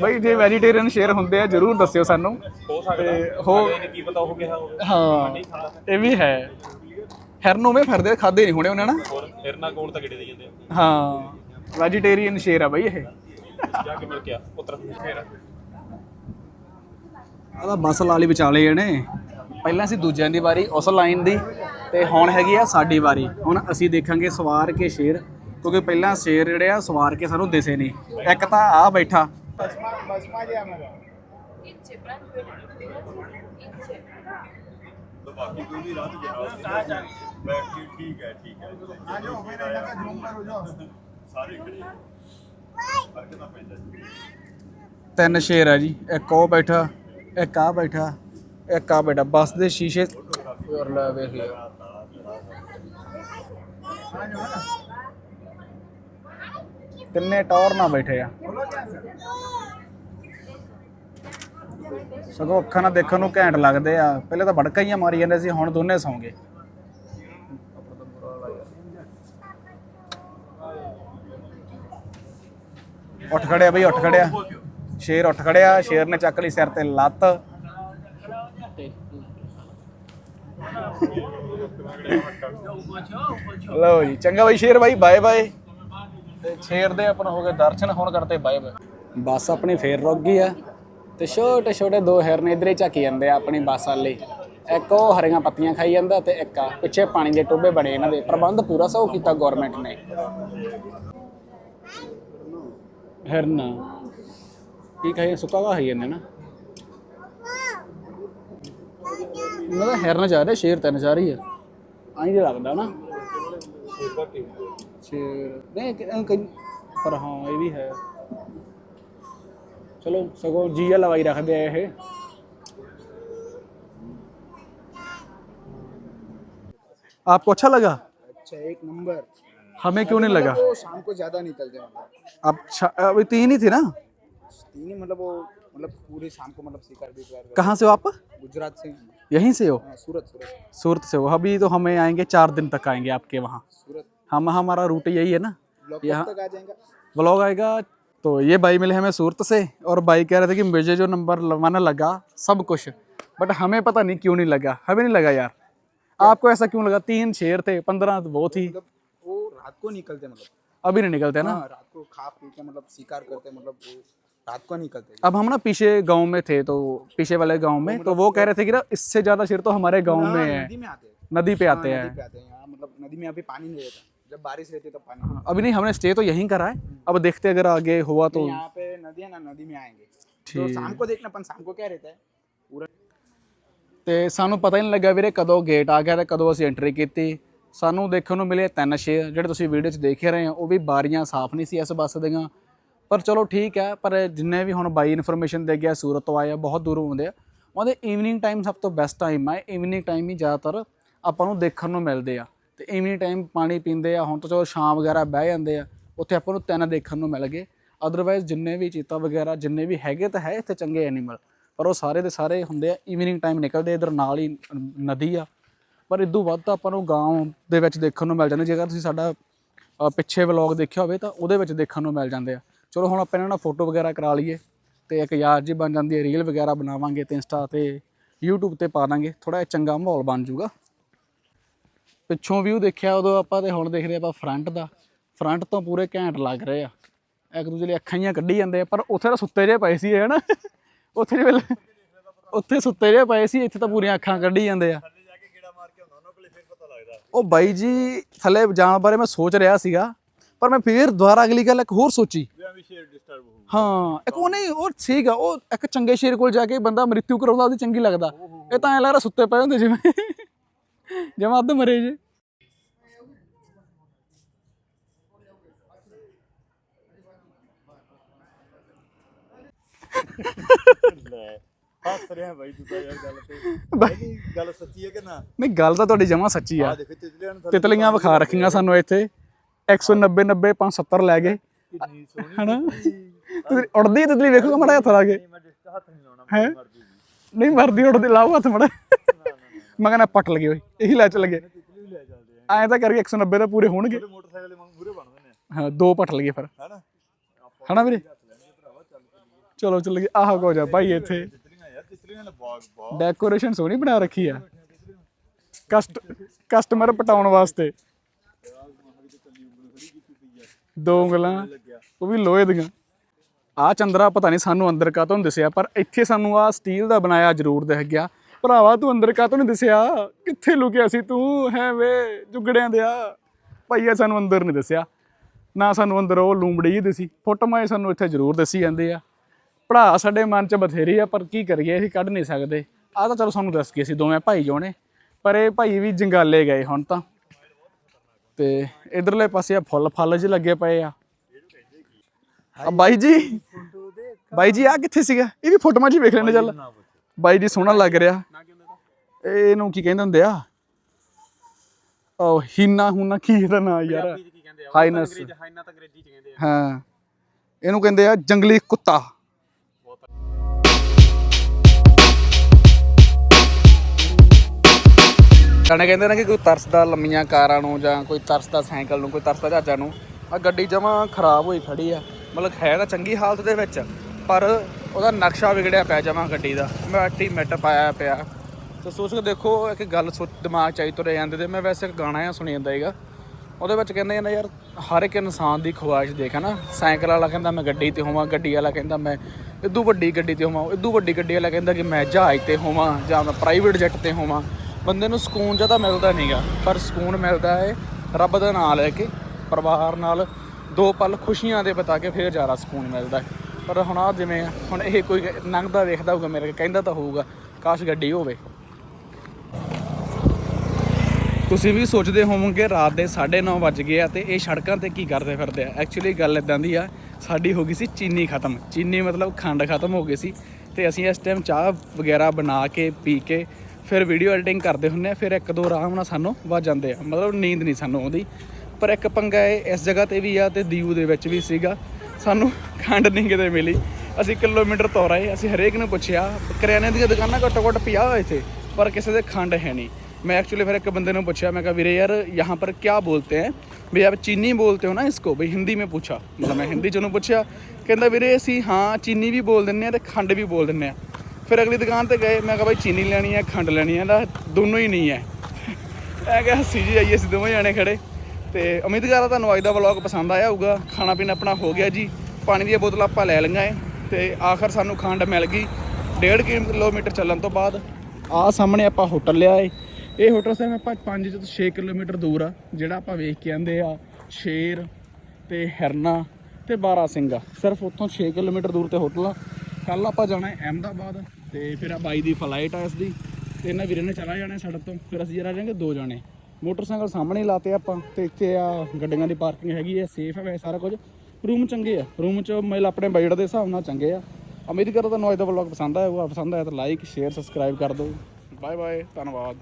ਬਈ ਜੇ ਵੈਜੀਟੇਰੀਅਨ ਸ਼ੇਰ ਹੁੰਦੇ ਆ ਜਰੂਰ ਦੱਸਿਓ ਸਾਨੂੰ। ਹੋ ਤੇ ਹੋ ਕੀ ਪਤਾ ਹੋ ਗਿਆ ਹੋਵੇ। ਹਾਂ ਇਹ ਵੀ ਹੈ। ਹਰਨੋਵੇਂ ਫਿਰਦੇ ਖਾਦੇ ਨਹੀਂ ਹੋਣੇ ਉਹਨਾਂ ਨਾ ਹੋਰ ਫਿਰ ਨਾ ਕੋਣ ਤਗੜੇ ਦੇ ਜਾਂਦੇ ਆ। ਹਾਂ ਵੈਜੀਟੇਰੀਅਨ ਸ਼ੇਰ ਆ ਬਈ ਇਹ। ਜਾ ਕੇ ਮਿਲ ਕੇ ਆ ਪੁੱਤਰ ਫੇਰ ਆਦਾ ਬੱਸ ਲਾ ਲਈ ਵਿਚਾਲੇ ਇਹਨੇ ਪਹਿਲਾਂ ਸੀ ਦੂਜਿਆਂ ਦੀ ਵਾਰੀ ਉਸ ਲਾਈਨ ਦੀ। ਤੇ ਹੁਣ ਹੈਗੀ ਆ ਸਾਡੀ ਵਾਰੀ। ਹੁਣ ਅਸੀਂ ਦੇਖਾਂਗੇ ਸਵਾਰ ਕੇ ਸ਼ੇਰ ਕਿਉਂਕਿ ਪਹਿਲਾਂ ਸ਼ੇਰ ਜਿਹੜੇ ਆ ਸਵਾਰ ਕੇ ਸਾਨੂੰ ਦਿਸੇ ਨਹੀਂ ਇੱਕ ਤਾਂ ਆ ਬੈਠਾ। ਸਾਰੇ ਖੜੇ। ਫ਼ਰਕ ਤਾਂ ਪੈਂਦਾ ਜੀ। ਤਿੰਨ ਸ਼ੇਰ ਆ ਜੀ। ਇੱਕ ਉਹ ਬੈਠਾ ਇੱਕ ਆ ਬੈਠਾ ਇੱਕ ਆ ਬੈਠਾ। ਬੱਸ ਦੇ ਸ਼ੀਸ਼ੇ ਹੋਰ ਲੈ ਵੇਖ ਲਿਓ। ਤਿੰਨੇ ਟੌਰ ਨਾ ਬੈਠੇ ਆ? ਸਗੋਂ ਅੱਖਾਂ ਨਾਲ ਦੇਖਣ ਨੂੰ ਘੈਂਟ ਲੱਗਦੇ ਆ। ਪਹਿਲੇ ਤਾਂ ਭੜਕਾ ਹੀ ਮਾਰੀ ਜਾਂਦੇ ਸੀ, ਹੁਣ ਦੋਨੇ ਸੌਂ ਗਏ ਉੱਠ ਖੜਿਆ ਬਈ, ਉੱਠ ਖੜਿਆ। ਸ਼ੇਰ ਉੱਠ ਖੜਿਆ, ਸ਼ੇਰ ਨੇ ਚੱਕ ਲਈ ਸਿਰ ਤੇ ਲੱਤ। ਲਓ ਜੀ ਚੰਗਾ ਬਈ ਸ਼ੇਰ ਬਾਈ ਬਾਏ ਬਾਏ। ਤੇ ਸ਼ੇਰ ਦੇ ਆਪਣਾ ਹੋ ਗਏ ਦਰਸ਼ਨ ਹੁਣ ਕਰਤੇ ਬਾਏ ਬਾਏ। ਬੱਸ ਆਪਣੀ ਫੇਰ ਰੁਕ ਗਈ ਆ। ਤੇ ਛੋਟੇ ਛੋਟੇ ਦੋ ਹਿਰਨ ਇਧਰੇ ਝਾਕੀ ਜਾਂਦੇ ਆ ਆਪਣੀ ਬੱਸ ਵਾਲੇ। ਇੱਕ ਉਹ ਹਰੀਆਂ ਪੱਤੀਆਂ ਖਾਈ ਜਾਂਦਾ ਤੇ ਇੱਕ ਆ ਪਿੱਛੇ ਪਾਣੀ ਦੇ ਟੋਬੇ ਬਣੇ ਇਹਨਾਂ ਦੇ। ਪ੍ਰਬੰਧ ਪੂਰਾ ਸੌ ਕੀਤਾ ਗਵਰਨਮੈਂਟ ਨੇ। ਹਿਰਨ ਕੀ ਕਹੇ ਸੁੱਕਾ ਵਾ ਖਾਈ ਜਾਂਦੇ ਨਾ? ਦਾ ਹਿਰਨ ਜਾ ਰਿਹਾ ਸ਼ੇਰ ਤਿੰਨ ਜਾ ਰਹੀ ਆ। ਆਈ ਜਿਹਾ ਲੱਗਦਾ ਨਾ ਸ਼ੇਰ ਨਹੀਂ ਕਿ- ਕਈ- ਪਰ ਹਾਂ ਇਹ ਵੀ ਹੈ ਚਲੋ ਸਗੋਂ ਜੀਆ ਲਵਾਈ ਰੱਖਦੇ ਆ ਇਹ आपको अच्छा लगा अच्छा एक नंबर हमें क्यों नहीं लगा वो शाम को ज्यादा निकलते हैं मतलब अब छा- अभी तीन ही थी ना तीन ही मतलब वो मतलब पूरे शाम को मतलब शिकार विकार करते कहाँ से हो आप हैं। गुजरात से यहीं से हो? हाँ, सूरत सूरत। सूरत से हो। अभी तो हमें आएँगे चार दिन तक आएँगे आपके वहाँ। सूरत। हम हमारा रूट यही है ना? यहाँ- ब्लॉग आएगा तो ये भाई मिले हमें सूरत से और भाई कह रहे थे कि मुझे जो नंबर लगाना लगा सब कुछ। बट हमें पता नहीं क्यों नहीं लगा। हमें नहीं लगा यार। आपको ऐसा क्यों लगा? तीन शेर थे पंद्रह तो बहुत ही। मतलब वो रात को निकलते मतलब। अभी नहीं निकलते ना? हाँ रात को खा पी के मतलब शिकार करते मतलब रात को निकलते हैं। अब हम ना पीछे गांव में थे तो पीछे वाले गांव में तो वो कह रहे थे कि ना इससे ज्यादा शेर तो हमारे गांव हाँ, में है नदी में आते हैं नदी पे हाँ, आते नदी हैं पे आते हैं यहाँ मतलब नदी में अभी पानी नहीं रहता जब बारिश रहती है तब पानी नहीं अभी नहीं हमने स्टे तो यहीं करा है अब देखते अगर आगे हुआ तो यहाँ पे नदी है ना नदी में आएंगे तो ठीक। शाम को देखना अपन शाम को क्या रहता है पूरा ਤੇ ਸਾਨੂੰ ਪਤਾ ਹੀ ਨਹੀਂ ਲੱਗਾ ਵੀਰੇ ਕਦੋਂ ਗੇਟ ਆ ਗਿਆ ਤੇ ਕਦੋਂ ਅਸੀਂ ਐਂਟਰੀ ਕੀਤੀ ਸਾਨੂੰ ਦੇਖਣ ਨੂੰ ਮਿਲੇ ਤਿੰਨ ਸ਼ੇਰ ਜਿਹੜੇ ਤੁਸੀਂ ਵੀਡੀਓ 'ਚ ਦੇਖ ਹੀ ਰਹੇ ਹੋ ਉਹ ਵੀ ਬਾਰੀਆਂ ਸਾਫ਼ ਨਹੀਂ ਸੀ ਇਸ ਬੱਸ ਦੀਆਂ ਪਰ ਚਲੋ ਠੀਕ ਹੈ, ਪਰ ਜਿੰਨੇ ਵੀ ਹੁਣ ਬਾਈ ਇਨਫੋਰਮੇਸ਼ਨ ਦੇ ਗਿਆ, ਸੂਰਤ ਤੋਂ ਆਏ ਆ, ਬਹੁਤ ਦੂਰੋਂ ਆਉਂਦੇ ਆ। ਉਹਦੇ ਈਵਨਿੰਗ ਟਾਈਮ ਸਭ ਤੋਂ ਬੈਸਟ ਟਾਈਮ ਹੈ ਈਵਨਿੰਗ ਟਾਈਮ ਹੀ ਜ਼ਿਆਦਾਤਰ ਆਪਾਂ ਨੂੰ ਦੇਖਣ ਨੂੰ ਮਿਲਦੇ ਆ। ਤੇ ਈਵਨਿੰਗ ਟਾਈਮ ਪਾਣੀ ਪੀਂਦੇ ਆ, ਹੁਣ ਤਾਂ ਚਲੋ ਸ਼ਾਮ ਵਗੈਰਾ ਬਹਿ ਜਾਂਦੇ ਆ, ਉੱਥੇ ਆਪਾਂ ਨੂੰ ਤਿੰਨ ਦੇਖਣ ਨੂੰ ਮਿਲ ਗਏ। ਅਦਰਵਾਈਜ਼ ਜਿੰਨੇ ਵੀ ਚੀਤਾ ਵਗੈਰਾ, ਜਿੰਨੇ ਵੀ ਹੈਗੇ ਤਾਂ ਹੈ ਇੱਥੇ ਚੰਗੇ ਐਨੀਮਲ ਪਰ ਉਹ ਸਾਰੇ ਦੇ ਸਾਰੇ ਹੁੰਦੇ ਆ ਈਵਨਿੰਗ ਟਾਈਮ ਨਿਕਲਦੇ ਇਧਰ ਨਾਲ ਹੀ ਨਦੀ ਆ। ਪਰ ਇਦੋਂ ਵੱਧ ਤਾਂ ਆਪਾਂ ਨੂੰ ਗਾਂਵ ਦੇ ਵਿੱਚ ਦੇਖਣ ਨੂੰ ਮਿਲ ਜਾਂਦੇ ਜੇਕਰ ਤੁਸੀਂ ਸਾਡਾ ਪਿੱਛੇ ਵਲੌਗ ਦੇਖਿਆ ਹੋਵੇ ਤਾਂ ਉਹਦੇ ਵਿੱਚ ਦੇਖਣ ਨੂੰ ਮਿਲ ਜਾਂਦੇ ਆ। ਚਲੋ ਹੁਣ ਆਪਾਂ ਇਹਨਾਂ ਨਾਲ ਫੋਟੋ ਵਗੈਰਾ ਕਰਾ ਲਈਏ ਤੇ ਇੱਕ ਯਾਦ ਜੀ ਬਣ ਜਾਂਦੀ ਹੈ ਰੀਲ ਵਗੈਰਾ ਬਣਾਵਾਂਗੇ ਤੇ ਇੰਸਟਾ ਤੇ YouTube ਤੇ ਪਾ ਦਾਂਗੇ। ਥੋੜਾ ਚੰਗਾ ਮਾਹੌਲ ਬਣ ਜਾਊਗਾ। ਪਿੱਛੋਂ ਵਿਊ ਦੇਖਿਆ ਉਦੋਂ ਆਪਾਂ ਤੇ ਹੁਣ ਦੇਖਦੇ ਆਪਾਂ ਫਰੰਟ ਦਾ। ਫਰੰਟ ਤੋਂ ਪੂਰੇ ਘੈਂਟ ਲੱਗ ਰਹੇ ਆ। ਇੱਕ ਦੂਜੇ ਲਈ ਅੱਖਾਂ ਹੀ ਕੱਢੀ ਜਾਂਦੇ ਆ ਪਰ ਉੱਥੇ ਤਾਂ ਸੁੱਤੇ ਜੇ ਪਏ ਸੀ ਹਨਾ? ਉੱਥੇ ਜੇ ਵੇਲੇ ਉੱਥੇ ਸੁੱਤੇ ਜੇ ਪਏ ਸੀ ਇੱਥੇ ਤਾਂ ਪੂਰੀਆਂ ਅੱਖਾਂ ਕੱਢੀ ਜਾਂਦੇ ਆ। ਥੱਲੇ ਜਾ ਕੇ ਗੇੜਾ ਮਾਰ ਕੇ ਆਉਂਦਾ ਉਹਨਾਂ ਕੋਲੇ ਫਿਰ ਪਤਾ ਲੱਗਦਾ। ਉਹ ਬਾਈ ਜੀ ਥੱਲੇ ਜਾਣ ਬਾਰੇ ਮੈਂ ਸੋਚ ਰਿਹਾ ਸੀਗਾ। ਪਰ ਮੈਂ ਫੇਰ ਦੁਬਾਰਾ ਅਗਲੀ ਗੱਲ ਇੱਕ ਹੋਰ ਸੋਚੀ। ਹਾਂ ਇੱਕ ਉਹ ਨਹੀਂ ਉਹ ਸੀਗਾ ਉਹ ਇੱਕ ਚੰਗੇ ਸ਼ੇਰ ਕੋਲ ਜਾ ਕੇ ਬੰਦਾ ਮ੍ਰਿਤੂ ਕਰਾਉਂਦਾ ਉਹਦੀ ਚੰਗੀ ਲੱਗਦਾ। ਇਹ ਤਾਂ ਐ ਲੱਗਦਾ ਸੁੱਤੇ ਪਏ ਹੁੰਦੇ ਜਿਵੇਂ। ਜਿਵੇਂ ਅੱਧ ਮਰੇ ਜੇ। ਹੱਸ ਰਿਹਾ ਬਾਈ ਤੂੰ ਤਾਂ ਯਾਰ ਗੱਲ ਤੇ। ਗੱਲ ਸੱਚੀ ਹੈ ਕਿ ਨਾ? ਨਹੀਂ ਗੱਲ ਤਾਂ ਤੁਹਾਡੀ ਜਮਾ ਸੱਚੀ ਆ। ਆ ਤਿਤਲੀਆਂ ਵਿਖਾ ਰੱਖੀਆਂ ਸਾਨੂੰ ਇੱਥੇ। 190 90 570 ਲੈ ਗਏ। ਕਿੰਨੀ ਸੋਹਣੀ ਹਨਾ? ਤੁਸੀਂ ਉੜਦੀ ਤਿਤਲੀ ਵੇਖੋ ਮੜਾ ਹੱਥ ਲਾ ਕੇ। ਹੱਥ ਨਹੀਂ ਲਾਉਣਾ? ਮਰਦੀ ਜੀ ਨਹੀਂ ਮਰਦੀ ਉੜਦੀ ਲਾਓ ਹੱਥ ਮੜਾ ਮੈਂ ਕਹਿੰਦਾ ਪੱਟ ਲਗੇ ਓਏ ਇਹੀ ਲੈ ਚ ਲਗੇ ਤਿਤਲੀ ਵੀ ਲੈ ਚੱਲਦੇ ਆ। ਐਂ ਤਾਂ ਕਰਕੇ 190 ਦਾ ਪੂਰੇ ਹੋਣਗੇ। ਮੋਟਰਸਾਈਕਲ ਦੇ ਵਾਂਗ ਮੂਰੇ ਬਣਦੇ ਨੇ ਹਾਂ ਦੋ ਪੱਟ ਲਗੇ ਫਿਰ। ਹੈਨਾ? ਹਨਾ ਵੀਰੇ? ਚਲੋ ਚੱਲ ਗਏ ਆਹ ਕੁਝ ਆ ਭਾਈ ਇੱਥੇ। ਡੈਕੋਰੇਸ਼ਨ ਸੋਹਣੀ ਬਣਾ ਰੱਖੀ ਆ। ਕਸਟ ਕਸਟਮਰ ਪਟਾਉਣ ਵਾਸਤੇ। ਦੋ ਉਂਗਲਾਂ, ਉਹ ਵੀ ਲੋਹੇ ਦੀਆਂ। ਆ ਚੰਦਰਾ ਪਤਾ ਨਹੀਂ ਸਾਨੂੰ ਅੰਦਰ ਕਾਹਤੋਂ ਨਹੀਂ ਦਿਸਿਆ, ਪਰ ਇੱਥੇ ਸਾਨੂੰ ਆ ਸਟੀਲ ਦਾ ਬਣਾਇਆ ਜ਼ਰੂਰ ਦਿਖ ਗਿਆ। ਭਰਾਵਾ, ਤੂੰ ਅੰਦਰ ਕਾਹਤੋਂ ਨਹੀਂ ਦਿਸਿਆ? ਕਿੱਥੇ ਲੁਕਿਆ ਸੀ ਤੂੰ? ਹੈ ਵੇ, ਜੁਗੜਿਆਂ ਦਿਆ ਭਾਈਆ ਸਾਨੂੰ ਅੰਦਰ ਨਹੀਂ ਦਿਸਿਆ। ਨਾ ਸਾਨੂੰ ਅੰਦਰ ਉਹ ਲੂੰਬੜੀ ਹੀ ਦਿਸੀ। ਫੋਟੋਆਂ ਸਾਨੂੰ ਇੱਥੇ ਜ਼ਰੂਰ ਦੱਸੀ ਜਾਂਦੇ ਆ। ਪੜਾ ਸਾਡੇ ਮਨ 'ਚ ਬਥੇਰੀ ਆ, ਪਰ ਕੀ ਕਰੀਏ, ਅਸੀਂ ਕੱਢ ਨਹੀਂ ਸਕਦੇ। ਆ ਤਾਂ ਚਲੋ ਸਾਨੂੰ ਦੱਸ ਗਏ ਸੀ ਦੋਵੇਂ ਭਾਈ ਜੋ ਨੇ ਪਰ ਇਹ ਭਾਈ ਵੀ ਜੰਗਾਲੇ ਗਏ ਹੁਣ ਤਾਂ। ਤੇ ਇਧਰਲੇ ਪਾਸੇ ਆ ਫੁੱਲ ਫਲ ਜਿਹੇ ਲੱਗੇ ਪਏ ਆ। ਆ ਬਾਈ ਜੀ ਬਾਈ ਜੀ ਆ ਕਿੱਥੇ ਸੀਗਾ? ਇਹ ਵੀ ਫੋਟੋਆਂ 'ਚ ਵੇਖ ਲੈਣੇ ਚੱਲ। ਬਾਈ ਜੀ ਸੋਹਣਾ ਲੱਗ ਰਿਹਾ। ਇਹਨੂੰ ਕੀ ਕਹਿੰਦੇ ਹੁੰਦੇ ਆ? ਉਹ ਹੀਨਾ ਹੁਨਾ ਕੀ ਇਹਦਾ ਨਾਂ ਯਾਰ? ਹਾਈਨਸ। ਆ। ਹਾਂ। ਇਹਨੂੰ ਕਹਿੰਦੇ ਆ ਜੰਗਲੀ ਕੁੱਤਾ। ਕਹਿੰਦੇ ਕਹਿੰਦੇ ਨੇ ਕਿ ਕੋਈ ਤਰਸਦਾ ਲੰਮੀਆਂ ਕਾਰਾਂ ਨੂੰ ਜਾਂ ਕੋਈ ਤਰਸਦਾ ਸਾਈਕਲ ਨੂੰ, ਕੋਈ ਤਰਸਦਾ ਜਹਾਜ਼ਾਂ ਨੂੰ, ਆ ਗੱਡੀ ਜਮਾ ਖਰਾਬ ਹੋਈ ਖੜੀ ਆ। ਮਤਲਬ ਹੈ ਤਾਂ ਚੰਗੀ ਹਾਲਤ ਦੇ ਵਿੱਚ, ਪਰ ਉਹਦਾ ਨਕਸ਼ਾ ਵਿਗੜਿਆ ਪਿਆ ਜਮਾ ਗੱਡੀ ਦਾ। ਮੈਟੀ ਮਿੱਟ ਪਾਇਆ ਪਿਆ। ਤੇ ਸੋਚ ਕੇ ਦੇਖੋ, ਇੱਕ ਗੱਲ ਸੋਚ ਦਿਮਾਗ ਚ ਆਈ ਤੁਰੇ ਜਾਂਦੇ ਤੇ ਮੈਂ ਵੈਸੇ ਇੱਕ ਗਾਣਾ ਆ ਸੁਣੀ ਜਾਂਦਾ ਹੈਗਾ ਉਹਦੇ ਵਿੱਚ ਕਹਿੰਦੇ ਨੇ ਯਾਰ, ਹਰ ਇੱਕ ਇਨਸਾਨ ਦੀ ਖੁਆਇਸ਼ ਦੇਖ ਨਾ ਸਾਈਕਲ ਵਾਲਾ ਕਹਿੰਦਾ ਮੈਂ ਗੱਡੀ ਤੇ ਹੋਵਾਂ, ਗੱਡੀ ਵਾਲਾ ਕਹਿੰਦਾ ਮੈਂ ਇਦੋਂ ਵੱਡੀ ਗੱਡੀ ਤੇ ਹੋਵਾਂ, ਇਦੋਂ ਵੱਡੀ ਗੱਡੀ ਵਾਲਾ ਕਹਿੰਦਾ ਕਿ ਮੈਂ ਜਹਾਜ਼ ਤੇ ਹੋਵਾਂ ਜਾਂ ਮੈਂ ਪ੍ਰਾਈਵੇਟ ਜੈਟ ਤੇ ਹੋਵਾਂ। ਬੰਦੇ ਨੂੰ ਸਕੂਨ ਜ਼ਿਆਦਾ ਮਿਲਦਾ ਨਹੀਂਗਾ ਪਰ ਸਕੂਨ ਮਿਲਦਾ ਹੈ ਰੱਬ ਦਾ ਨਾਮ ਲੈ ਕੇ, ਪਰਿਵਾਰ ਨਾਲ ਦੋ ਪਲ ਖੁਸ਼ੀਆਂ ਦੇ ਬਿਤਾ ਕੇ ਫਿਰ ਜ਼ਿਆਦਾ ਸਕੂਨ ਮਿਲਦਾ ਹੈ। ਪਰ ਹੁਣ ਆ ਜਿਵੇਂ ਹੁਣ ਇਹ ਕੋਈ ਲੰਘਦਾ ਵੇਖਦਾ ਹੋਊਗਾ ਮੇਰੇ ਕਹਿੰਦਾ ਤਾਂ ਹੋਊਗਾ, ਕਾਸ਼ ਗੱਡੀ ਹੋਵੇ। ਤੁਸੀਂ ਵੀ ਸੋਚਦੇ ਹੋਵੋਗੇ, ਰਾਤ ਦੇ 9:30 ਵੱਜ ਗਏ ਆ ਤੇ ਇਹ ਸੜਕਾਂ ਤੇ ਕੀ ਕਰਦੇ ਫਿਰਦੇ ਆ? ਐਕਚੁਅਲੀ ਗੱਲ ਇਦਾਂ ਦੀ ਆ, ਸਾਡੀ ਹੋ ਗਈ ਸੀ ਚੀਨੀ ਖਤਮ। ਚੀਨੀ ਮਤਲਬ ਖੰਡ ਖਤਮ ਹੋ ਗਈ ਸੀ ਤੇ ਅਸੀਂ ਇਸ ਟਾਈਮ ਚਾਹ ਵਗੈਰਾ ਬਣਾ ਕੇ, ਪੀ ਕੇ ਫਿਰ ਵੀਡੀਓ ਐਡੀਟਿੰਗ ਕਰਦੇ ਹੁੰਨੇ ਆ ਫਿਰ ਇੱਕ ਦੋ ਆਰਾਮ ਨਾਲ ਸਾਨੂੰ ਵੱਜ ਜਾਂਦੇ ਆ ਮਤਲਬ ਨੀਂਦ ਨਹੀਂ ਸਾਨੂੰ ਆਉਂਦੀ ਪਰ ਇੱਕ ਪੰਗਾ ਇਹ ਇਸ ਜਗ੍ਹਾ ਤੇ ਵੀ ਆ ਤੇ ਦੀੂ ਦੇ ਵਿੱਚ ਵੀ ਸੀਗਾ ਸਾਨੂੰ ਖੰਡ ਨਹੀਂ ਕਿਤੇ ਮਿਲੀ ਅਸੀਂ ਕਿਲੋਮੀਟਰ ਤੁਰ ਆਏ ਅਸੀਂ ਹਰੇਕ ਨੂੰ ਪੁੱਛਿਆ ਕਰਿਆਨੇ ਦੀਆਂ ਦੁਕਾਨਾਂ ਘੱਟੋ ਘੱਟ 50 ਹੋਏ ਇੱਥੇ ਪਰ ਕਿਸੇ ਦੇ ਖੰਡ ਹੈ ਨਹੀਂ मैं एक्चुअली फिर एक बंदे ने पूछा मैं कहा वीरे यार यहाँ पर क्या बोलते हैं भी आप चीनी बोलते हो ना इसको भाई हिंदी में पूछा मतलब मैं हिंदी ਚ ਉਹਨੂੰ ਪੁੱਛਿਆ ਕਹਿੰਦਾ ਵੀਰੇ ਅਸੀਂ ਹਾਂ ਚੀਨੀ ਵੀ ਬੋਲ ਦਿੰਨੇ ਆ ਤੇ ਖੰਡ ਵੀ ਬੋਲ ਦਿੰਨੇ ਆ ਫਿਰ ਅਗਲੀ ਦੁਕਾਨ ਤੇ ਗਏ, ਮੈਂ ਕਿਹਾ ਬਾਈ ਚੀਨੀ ਲੈਣੀ ਹੈ, ਖੰਡ ਲੈਣੀ ਹੈ ਦਾ ਦੋਨੋਂ ਹੀ ਨਹੀਂ ਹੈ। ਐ ਕਿ ਹੱਸੀ ਜੀ, ਆਈਏ ਅਸੀਂ ਦੋਵੇਂ ਜਾਣੇ ਖੜੇ। ਤੇ ਉਮੀਦ ਕਰਦਾ ਤੁਹਾਨੂੰ ਅੱਜ ਦਾ ਵਲੌਗ ਪਸੰਦ ਆਇਆ ਹੋਊਗਾ। ਖਾਣਾ ਪੀਣਾ ਆਪਣਾ ਹੋ ਗਿਆ ਜੀ। ਪਾਣੀ ਦੀਆਂ ਬੋਤਲਾਂ ਆਪਾਂ ਲੈ ਲਈਆਂ ਏ। ਤੇ ਆਖਰ ਸਾਨੂੰ ਖੰਡ ਮਿਲ ਗਈ। 1.5 ਕਿਲੋਮੀਟਰ ਚੱਲਣ ਤੋਂ ਬਾਅਦ ਆ ਸਾਹਮਣੇ ਆਪਾਂ ਹੋਟਲ ਲਿਆ ਏ। ਇਹ ਹੋਟਲ ਸਿਰਫ ਆਪਾਂ 5 ਤੋਂ 6 ਕਿਲੋਮੀਟਰ ਦੂਰ ਆ, ਜਿਹੜਾ ਆਪਾਂ ਵੇਖ ਕੇ ਆਂਦੇ ਆ। ਸ਼ੇਰ ਤੇ ਹਿਰਨਾ ਤੇ ਬਾਰਾ ਸਿੰਘਾ ਸਿਰਫ ਉੱਥੋਂ 6 ਕਿਲੋਮੀਟਰ ਦੂਰ ਤੇ ਹੋਟਲ ਆ। ਕੱਲ ਆਪਾਂ ਜਾਣਾ ਹੈ ਅਹਿਮਦਾਬਾਦ। ਤੇ ਫਿਰ ਆ ਬਾਈ ਦੀ ਫਲਾਈਟ ਆ ਇਸ ਦੀ ਤੇ ਇਹਨਾਂ ਵੀਰਾਂ ਨੇ ਚਲਾ ਜਾਣਾ ਸੜਕ ਤੋਂ, ਫਿਰ ਅਸੀਂ ਜਰਾ ਜਾਵਾਂਗੇ ਦੋ ਜਾਣੇ। ਮੋਟਰਸਾਈਕਲ ਸਾਹਮਣੇ ਲਾਤੇ ਆਪਾਂ, ਤੇ ਇੱਥੇ ਆ ਗੱਡੀਆਂ ਦੀ ਪਾਰਕਿੰਗ ਹੈਗੀ ਹੈ ਸੇਫ ਹੈ ਵੈਸੇ ਸਾਰਾ ਕੁਝ। ਰੂਮ ਚੰਗੇ ਆ ਰੂਮ ਚ ਮਿਲ ਆਪਣੇ ਬਜਟ ਦੇ ਹਿਸਾਬ ਨਾਲ ਚੰਗੇ ਆ। ਉਮੀਦ ਕਰਦਾ ਤੁਹਾਨੂੰ ਅੱਜ ਦਾ ਵਲੌਗ ਪਸੰਦ ਆਇਆ ਹੋਊਗਾ, ਪਸੰਦ ਆਇਆ ਤਾਂ ਲਾਈਕ ਸ਼ੇਅਰ ਸਬਸਕ੍ਰਾਈਬ ਕਰ ਦਿਓ। ਬਾਏ ਬਾਏ ਧੰਨਵਾਦ।